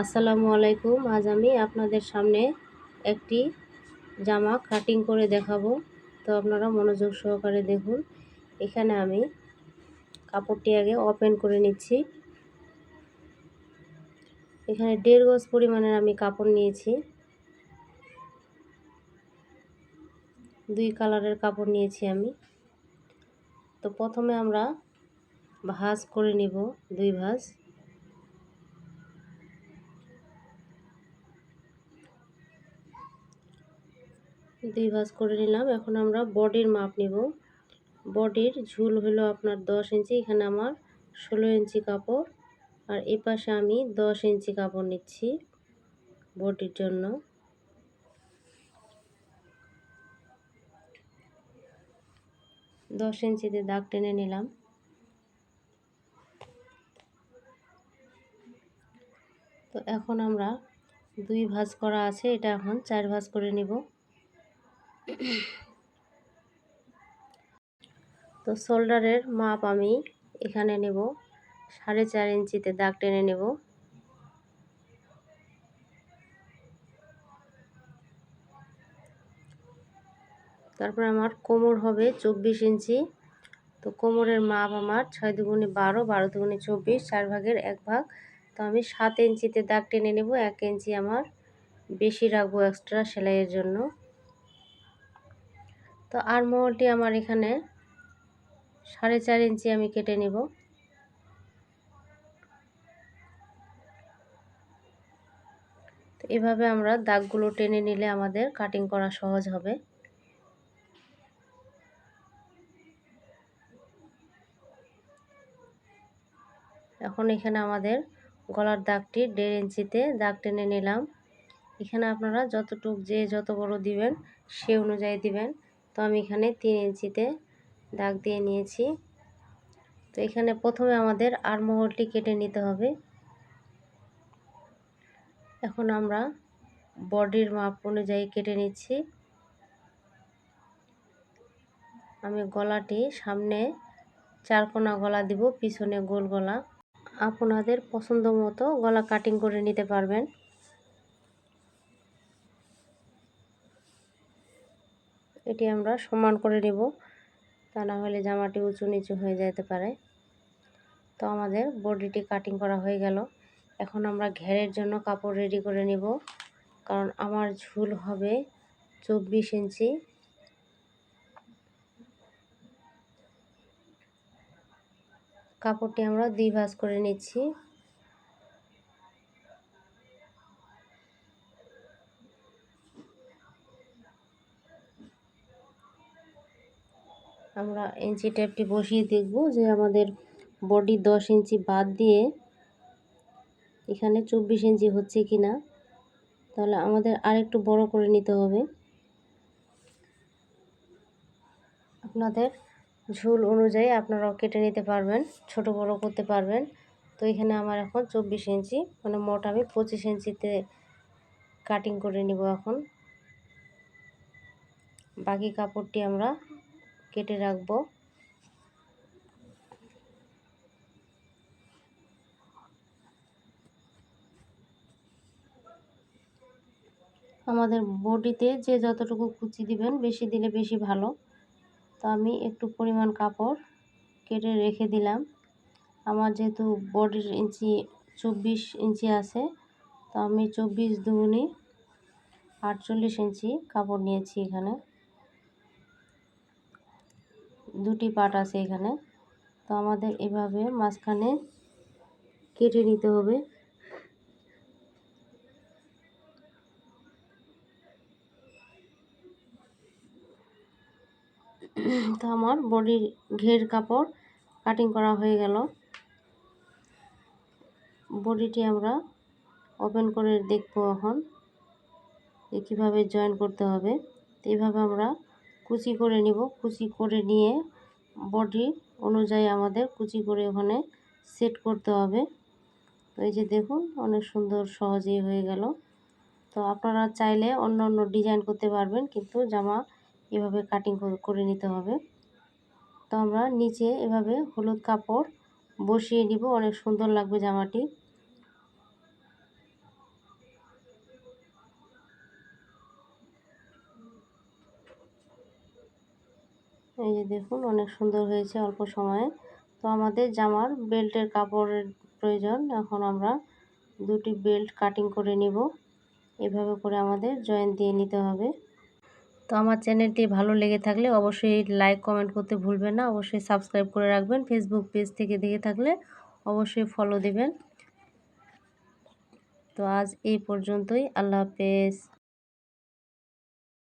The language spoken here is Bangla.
আসসালামু আলাইকুম। আজ আমি আপনাদের সামনে একটি জামা কাটিং করে দেখাবো। তো আপনারা মনোযোগ সহকারে দেখুন। এখানে আমি কাপড়টি আগে ওপেন করে নিচ্ছি। এখানে দেড় গজ পরিমাণের আমি কাপড় নিয়েছি। দুই কালারের কাপড় নিয়েছি আমি। তো প্রথমে আমরা ভাঁজ করে নিব, দুই ভাঁজ। দুই ভাঁজ করে নিলাম। এখন আমরা বডির মাপ নিব। বডির ঝুল হলো আপনার দশ ইঞ্চি, এখানে আমার ষোলো ইঞ্চি কাপড়, আর এ পাশে আমি দশ ইঞ্চি কাপড় নিচ্ছি বডির জন্য। দশ ইঞ্চিতে দাগ টেনে নিলাম। তো এখন আমরা দুই ভাঁজ করা আছে, এটা এখন চার ভাঁজ করে নিব। তো শোল্ডারের মাপ আমি এখানে নেব। সাড়ে চার ইঞ্চিতে দাগ টেনে নেব। তারপর আমার কোমর হবে চব্বিশ ইঞ্চি। তো কোমরের মাপ আমার ছয় দুগুণে বারো বারো দুগুণে চব্বিশ, চার ভাগের এক ভাগ। তো আমি সাত ইঞ্চিতে দাগ টেনে নেব। এক ইঞ্চি আমার বেশি রাখব এক্সট্রা সেলাইয়ের জন্য। তো আর মহলটি আমার এখানে সাড়ে চার ইঞ্চি আমি কেটে নেব। তো এভাবে আমরা দাগগুলো টেনে নিলে আমাদের কাটিং করা সহজ হবে। এখন এখানে আমাদের গলার দাগটি দেড় ইঞ্চিতে দাগ টেনে নিলাম। এখানে আপনারা যতটুক যে যত বড় দিবেন সে অনুযায়ী দিবেন। তো আমি এখানে তিন ইঞ্চিতে দাগ দিয়ে নিয়েছি। তো এখানে প্রথমে আমাদের আরমহলটি কেটে নিতে হবে। এখন আমরা বডির মাপ অনুযায়ী কেটে নিচ্ছি। আমি গলাটি সামনে চারকোনা গলা দিব, পিছনে গোল গলা। আপনাদের পছন্দ মতো গলা কাটিং করে নিতে পারবেন। এটি আমরা সমান করে নেব। তা না হলে জামাটি উঁচু নিচু হয়ে যেতে পারে। তো আমাদের বডিটি কাটিং করা হয়ে গেল। এখন আমরা ঘেরের জন্য কাপড় রেডি করে নেব। কারণ আমার ঝুল হবে চব্বিশ ইঞ্চি। কাপড়টি আমরা দুই ভাঁজ করে নিচ্ছি। আমরা ইঞ্চি ট্যাপটি বসিয়ে দেখব যে আমাদের বডি দশ ইঞ্চি বাদ দিয়ে এখানে চব্বিশ ইঞ্চি হচ্ছে কি না তাহলে আমাদের আরেকটু বড় করে নিতে হবে। আপনাদের ঝুল অনুযায়ী আপনারাও কেটে নিতে পারবেন, ছোট বড় করতে পারবেন। তো এখানে আমার এখন চব্বিশ ইঞ্চি মানে মোট আমি পঁচিশ ইঞ্চিতে কাটিং করে নিব এখন। বাকি কাপড়টি আমরা কেটে রাখব। আমাদের বডিতে যে যতটুকু কুচি দিবেন, বেশি দিলে বেশি ভালো। তো আমি একটু পরিমাণ কাপড় কেটে রেখে দিলাম। আমার যেহেতু বডির ইঞ্চি চব্বিশ ইঞ্চি আছে, তো আমি চব্বিশ দুগুনি আটচল্লিশ ইঞ্চি কাপড় নিয়েছি এখানে। দুটি পাট আছে এখানে। তো আমাদের এভাবে মাঝখানে কেটে নিতে হবে। তো আমার বডির ঘের কাপড় কাটিং করা হয়ে গেল। বডিটি আমরা ওপেন করে দেখব এখন কীভাবে জয়েন করতে হবে। তো এইভাবে আমরা কুচি করে নিব। কুচি করে নিয়ে বডি অনুযায়ী আমাদের কুচি করে ওখানে সেট করতে হবে। তো এই যে দেখুন, অনেক সুন্দর সহজেই হয়ে গেল। তো আপনারা চাইলে অন্য অন্য ডিজাইন করতে পারবেন, কিন্তু জামা এভাবে কাটিং করে নিতে হবে। তো আমরা নিচে এভাবে হলুদ কাপড় বসিয়ে নিব, অনেক সুন্দর লাগবে জামাটি। এই যে দেখুন, অনেক সুন্দর হয়েছে অল্প সময়ে। তো আমাদের জামার বেল্টের কাপড়ের প্রয়োজন। এখন আমরা দুটি বেল্ট কাটিং করে নিব। এভাবে করে আমাদের জয়েন দিয়ে নিতে হবে। তো আমার চ্যানেলটি ভালো লেগে থাকলে অবশ্যই লাইক, কমেন্ট করতে ভুলবেন না। অবশ্যই সাবস্ক্রাইব করে রাখবেন। ফেসবুক পেজ থেকে দেখে থাকলে অবশ্যই ফলো দেবেন। তো আজ এই পর্যন্তই। আল্লাহ হাফেজ।